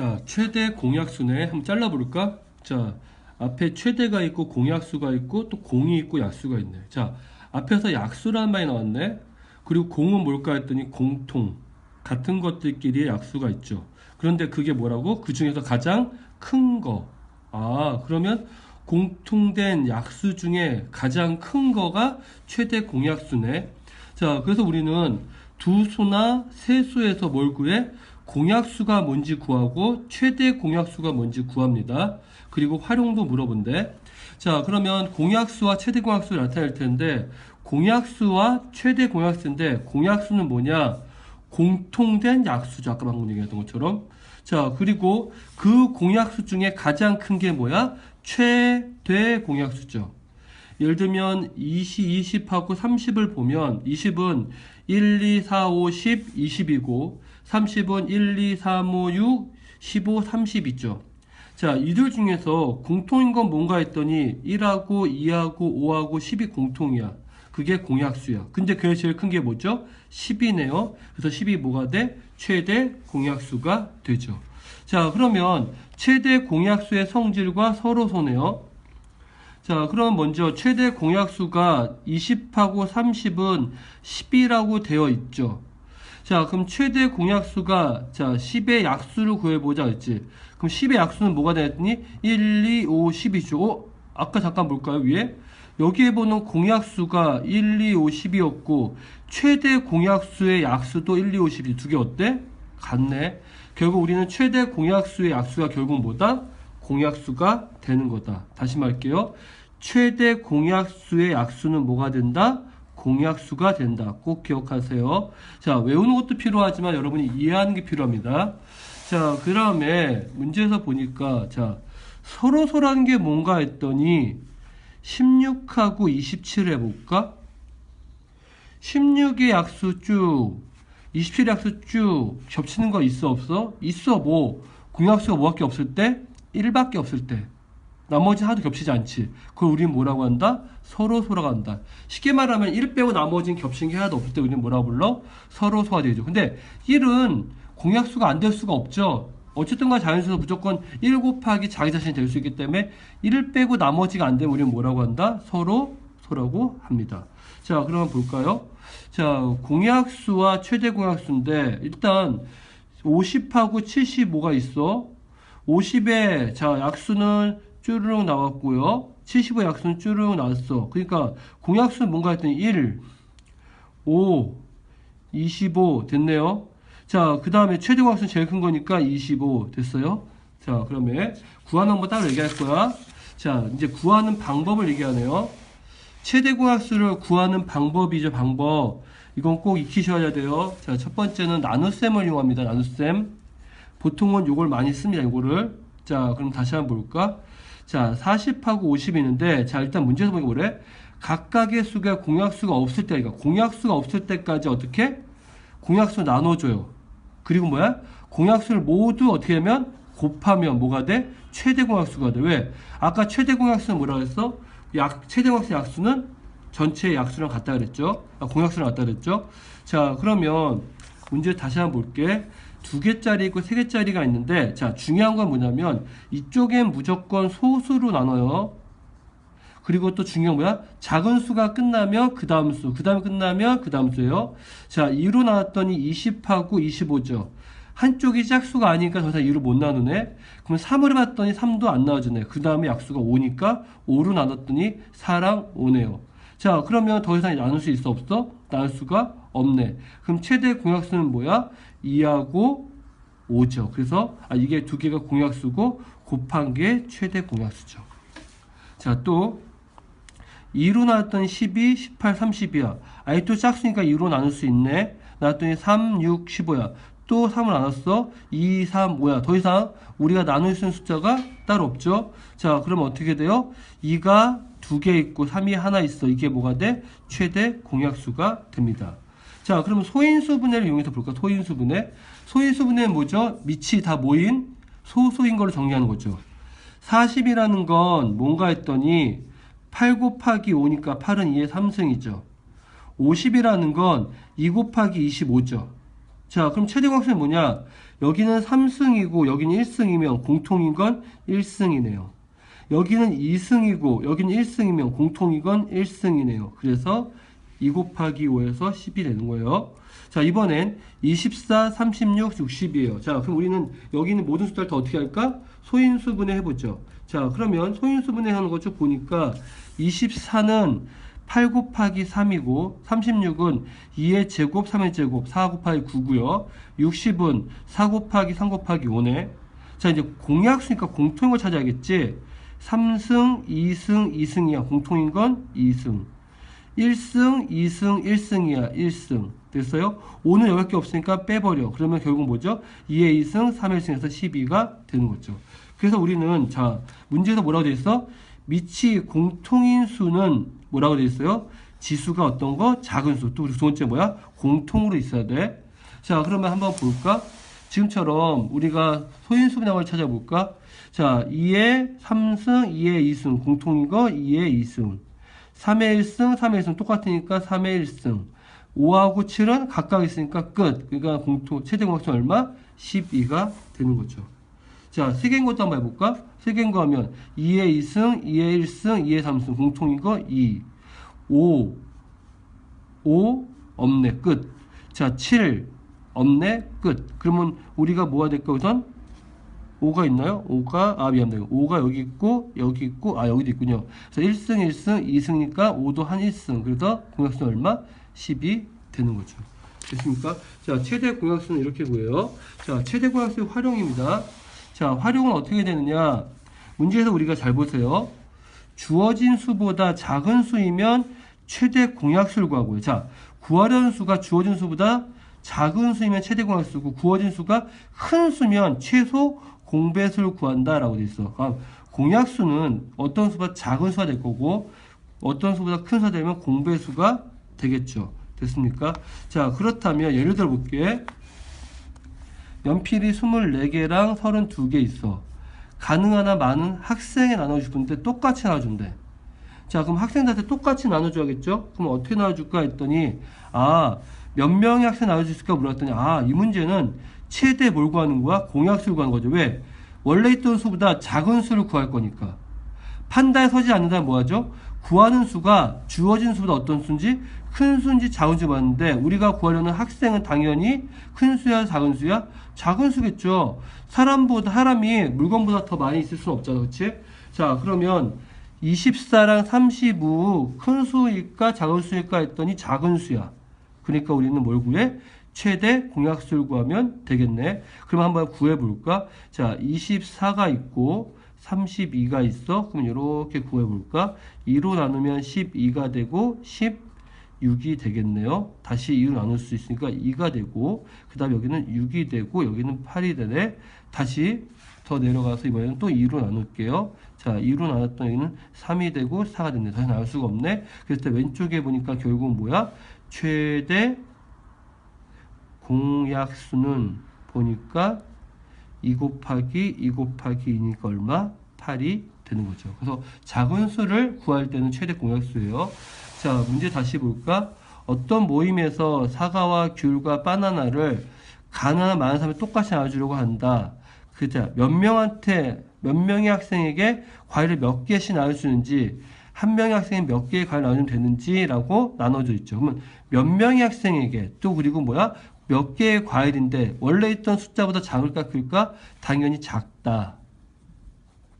자, 최대 공약수네. 한번 잘라볼까? 자, 앞에 최대가 있고 공약수가 있고 또 공이 있고 약수가 있네. 자, 앞에서 약수라는 말이 나왔네. 그리고 공은 뭘까 했더니 공통. 같은 것들끼리의 약수가 있죠. 그런데 그게 뭐라고? 그 중에서 가장 큰 거. 아, 그러면 공통된 약수 중에 가장 큰 거가 최대 공약수네. 자, 그래서 우리는 두 수나 세 수에서 뭘 구해? 공약수가 뭔지 구하고 최대 공약수가 뭔지 구합니다. 그리고 활용도 물어본대. 자, 그러면 공약수와 최대 공약수를 나타낼 텐데 공약수와 최대 공약수인데 공약수는 뭐냐? 공통된 약수죠. 아까 방금 얘기했던 것처럼. 자, 그리고 그 공약수 중에 가장 큰 게 뭐야? 최대 공약수죠. 예를 들면 20, 20하고 30을 보면 20은 1, 2, 4, 5, 10, 20이고 30은 1, 2, 3, 5, 6, 15, 30 있죠. 자, 이들 중에서 공통인 건 뭔가 했더니 1하고 2하고 5하고 10이 공통이야. 그게 공약수야. 근데 그게 제일 큰 게 뭐죠? 10이네요. 그래서 10이 뭐가 돼? 최대 공약수가 되죠. 자, 그러면 최대 공약수의 성질과 서로소네요. 자, 그럼 먼저 최대 공약수가 20하고 30은 10이라고 되어 있죠. 자, 그럼 최대 공약수가 자, 10의 약수를 구해보자 했지. 그럼 10의 약수는 뭐가 되었니? 1, 2, 5, 10이죠. 어? 아까 잠깐 볼까요, 위에? 여기에 보는 공약수가 1, 2, 5, 10이었고, 최대 공약수의 약수도 1, 2, 5, 10이 두 개 어때? 같네. 결국 우리는 최대 공약수의 약수가 결국 뭐다? 공약수가 되는 거다. 다시 말할게요. 최대 공약수의 약수는 뭐가 된다? 공약수가 된다. 꼭 기억하세요. 자, 외우는 것도 필요하지만 여러분이 이해하는 게 필요합니다. 자, 그 다음에 문제에서 보니까, 자, 서로서라는 게 뭔가 했더니, 16하고 27 해볼까? 16의 약수 쭉, 27의 약수 쭉 겹치는 거 있어, 없어? 있어, 뭐. 공약수가 뭐밖에 없을 때? 1밖에 없을 때. 나머지 하나도 겹치지 않지. 그걸 우리는 뭐라고 한다? 서로 소라고 한다. 쉽게 말하면 1 빼고 나머지는 겹치는 게 하나도 없을 때 우리는 뭐라고 불러? 서로 소가 되죠. 근데 1은 공약수가 안 될 수가 없죠. 어쨌든 간 자연수에서 무조건 1 곱하기 자기 자신이 될 수 있기 때문에 1을 빼고 나머지가 안 되면 우리는 뭐라고 한다? 서로 소라고 합니다. 자, 그러면 볼까요? 자, 공약수와 최대 공약수인데 일단 50하고 75가 있어. 50의 자 약수는 쭈르륵 나왔고요. 75 약수는 쭈르륵 나왔어. 그러니까 공약수는 뭔가 했더니 1, 5, 25 됐네요. 자, 그 다음에 최대 공약수는 제일 큰 거니까 25 됐어요. 자, 그러면 구하는 거 따로 얘기할 거야. 자, 이제 구하는 방법을 얘기하네요. 최대 공약수를 구하는 방법이죠, 방법. 이건 꼭 익히셔야 돼요. 자, 첫 번째는 나눗셈을 이용합니다. 나눗셈. 보통은 요걸 많이 씁니다. 요거를. 자, 그럼 다시 한번 볼까? 자, 40하고 50이 있는데, 자, 일단 문제에서 보니까 뭐래? 각각의 수가 공약수가 없을 때, 그러니까 공약수가 없을 때까지 어떻게? 공약수 나눠줘요. 그리고 뭐야? 공약수를 모두 어떻게 하면? 곱하면 뭐가 돼? 최대 공약수가 돼. 왜? 아까 최대 공약수는 뭐라고 했어? 약, 최대 공약수 약수는 전체 약수랑 같다 그랬죠? 아, 공약수랑 같다 그랬죠? 자, 그러면 문제 다시 한번 볼게. 두 개짜리 있고 세 개짜리가 있는데, 자, 중요한 건 뭐냐면, 이쪽엔 무조건 소수로 나눠요. 그리고 또 중요한 뭐야? 작은 수가 끝나면 그 다음 수, 그 다음에 끝나면 그 다음 수예요. 자, 2로 나왔더니 20하고 25죠. 한쪽이 짝수가 아니니까 더 이상 2로 못 나누네. 그럼 3을 봤더니 3도 안 나와주네. 그 다음에 약수가 5니까 5로 나눴더니 4랑 5네요. 자, 그러면 더 이상 나눌 수 있어 없어? 나눌 수가 없네. 그럼 최대 공약수는 뭐야? 2하고 5죠. 그래서 아, 이게 두 개가 공약수고 곱한 게 최대 공약수죠. 자, 또 2로 나왔더니 12, 18, 30이야. 아이 또 짝수니까 2로 나눌 수 있네. 나왔더니 3, 6, 15야. 또 3을 나눴어. 2, 3, 5야. 더 이상 우리가 나눌 수 있는 숫자가 따로 없죠. 자, 그럼 어떻게 돼요? 2가 두 개 있고 3이 하나 있어. 이게 뭐가 돼? 최대 공약수가 됩니다. 자, 그럼 소인수 분해를 이용해서 볼까? 소인수 분해. 소인수 분해는 뭐죠? 밑이 다 모인 소소인 걸로 정리하는 거죠. 40이라는 건 뭔가 했더니 8 곱하기 5니까 8은 2의 3승이죠. 50이라는 건 2 곱하기 25죠. 자, 그럼 최대 공약수는 뭐냐? 여기는 3승이고 여기는 1승이면 공통인 건 1승이네요. 여기는 2승이고 여기는 1승이면 공통인 건 1승이네요. 그래서 2 곱하기 5에서 10이 되는 거예요. 자, 이번엔 24, 36, 60이에요. 자, 그럼 우리는 여기 있는 모든 숫자를 다 어떻게 할까? 소인수분해 해보죠. 자, 그러면 소인수분해 하는 거쭉 보니까 24는 8 곱하기 3이고 36은 2의 제곱, 3의 제곱, 4 곱하기 9고요. 60은 4 곱하기 3 곱하기 5네. 자, 이제 공약수니까 공통인 걸 찾아야겠지. 3승, 2승, 2승이야. 공통인 건 2승. 1승, 2승, 1승이야. 1승. 됐어요? 5는 여기밖에 없으니까 빼버려. 그러면 결국 뭐죠? 2의 2승, 3의 1승에서 12가 되는 거죠. 그래서 우리는 자 문제에서 뭐라고 돼 있어? 미치 공통인 수는 뭐라고 돼 있어요? 지수가 어떤 거? 작은 수. 또 우리 두 번째 뭐야? 공통으로 있어야 돼. 자 그러면 한번 볼까? 지금처럼 우리가 소인수 분양을 찾아볼까? 자 2의 3승, 2의 2승 공통인 거 2의 2승 3의 1승, 3의 1승 똑같으니까 3의 1승 5하고 7은 각각 있으니까 끝. 그러니까 공통 최대 공약수 얼마? 12가 되는 거죠. 자, 세 개인 것도 한번 해볼까? 세 개인 거 하면 2의 2승, 2의 1승, 2의 3승 공통인 거 2. 5. 5 없네. 끝. 자, 7 없네. 끝. 그러면 우리가 뭐가 될까 우선? 5가 있나요? 5가 아 미안해요. 5가 여기 있고 여기 있고 아 여기도 있군요. 그래서 1승 1승 2승이니까 5도 한 1승. 그래서 공약수 얼마? 10이 되는 거죠. 됐습니까? 자, 최대 공약수는 이렇게 구해요. 자, 최대 공약수의 활용입니다. 자, 활용은 어떻게 되느냐? 문제에서 우리가 잘 보세요. 주어진 수보다 작은 수이면 최대 공약수를 구하고요. 자, 구하려는 수가 주어진 수보다 작은 수이면 최대 공약수고 구어진 수가 큰 수면 최소 공배수를 구한다라고 돼 있어. 아, 공약수는 어떤 수보다 작은 수가 될 거고 어떤 수보다 큰 수가 되면 공배수가 되겠죠. 됐습니까? 자, 그렇다면 예를 들어 볼게. 연필이 24개랑 32개 있어. 가능하나 많은 학생에 나눠주고 싶은데 똑같이 나눠준대. 자, 그럼 학생들한테 똑같이 나눠줘야겠죠? 그럼 어떻게 나눠줄까 했더니, 아, 몇 명의 학생 나눠줄 수 있을까 물었더니, 아, 이 문제는 최대 뭘 구하는 거야? 공약수를 구하는 거죠. 왜? 원래 있던 수보다 작은 수를 구할 거니까. 판단에 서지 않는다면 뭐하죠? 구하는 수가 주어진 수보다 어떤 수인지 큰 수인지 작은 수인지 봤는데 우리가 구하려는 학생은 당연히 큰 수야 작은 수야 작은 수겠죠 사람보다 사람이 물건보다 더 많이 있을 수는 없잖아 그치 자 그러면 24랑 35 큰 수일까 작은 수일까 했더니 작은 수야 그러니까 우리는 뭘 구해 최대 공약수를 구하면 되겠네 그럼 한번 구해 볼까 자 24가 있고 32가 있어. 그럼 이렇게 구해볼까? 2로 나누면 12가 되고 16이 되겠네요. 다시 2로 나눌 수 있으니까 2가 되고 그 다음 여기는 6이 되고 여기는 8이 되네. 다시 더 내려가서 이번에는 또 2로 나눌게요. 자, 2로 나눴던 여기는 3이 되고 4가 됐네. 다시 나눌 수가 없네. 그래서 왼쪽에 보니까 결국은 뭐야? 최대 공약수는 보니까 2 곱하기 2 곱하기 2니까 얼마? 8이 되는 거죠. 그래서 작은 수를 구할 때는 최대 공약수예요. 자, 문제 다시 볼까? 어떤 모임에서 사과와 귤과 바나나를 가난한 많은 사람이 똑같이 나눠주려고 한다. 그자 몇 명한테 몇 명의 학생에게 과일을 몇 개씩 있는지 한 명의 학생이 몇 개의 과일 나누면 되는지라고 나눠져 있죠. 그러면 몇 명의 학생에게 또 그리고 뭐야 몇 개의 과일인데 원래 있던 숫자보다 작을까 클까? 당연히 작다.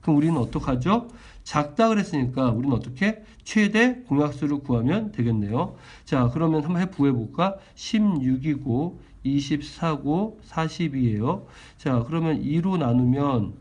그럼 우리는 어떡하죠? 작다 그랬으니까 우리는 어떻게? 최대 공약수를 구하면 되겠네요. 자, 그러면 한번 해 구해볼까? 16이고, 24고, 40이에요. 자, 그러면 2로 나누면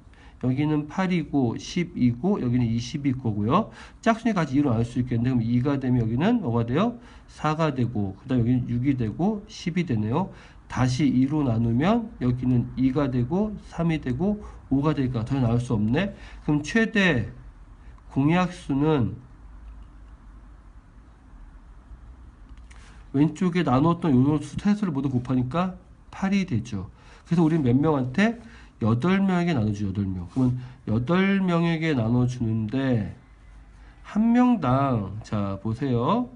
여기는 8이고 10이고 여기는 20일 거고요. 짝수니까지 2로 나눌 수 있겠는데 그럼 2가 되면 여기는 뭐가 돼요? 4가 되고 그 다음 여기는 6이 되고 10이 되네요. 다시 2로 나누면 여기는 2가 되고 3이 되고 5가 되니까 더 나올 수 없네. 그럼 최대 공약수는 왼쪽에 나눴던 요 수태수를 모두 곱하니까 8이 되죠. 그래서 우리는 몇 명한테 8명에게 나눠주죠. 8명. 그러면 8명에게 나눠주는데 한 명당 자 보세요.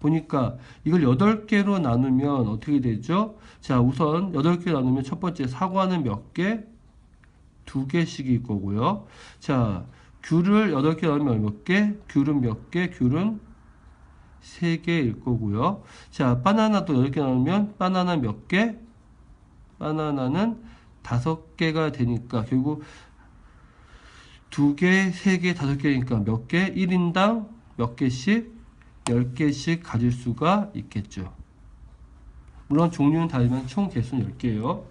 보니까 이걸 8개로 나누면 어떻게 되죠? 자, 우선 8개 나누면 첫 번째 사과는 몇 개? 두 개씩일 거고요. 자, 귤을 8개 나누면 몇 개? 귤은 몇 개? 귤은 3개일 거고요. 자, 바나나도 8개 나누면 바나나 몇 개? 바나나는 5개가 되니까 결국 2개, 3개, 5개니까 몇 개? 1인당 몇 개씩? 10개씩 가질 수가 있겠죠. 물론 종류는 다르지만 총 개수는 10개예요.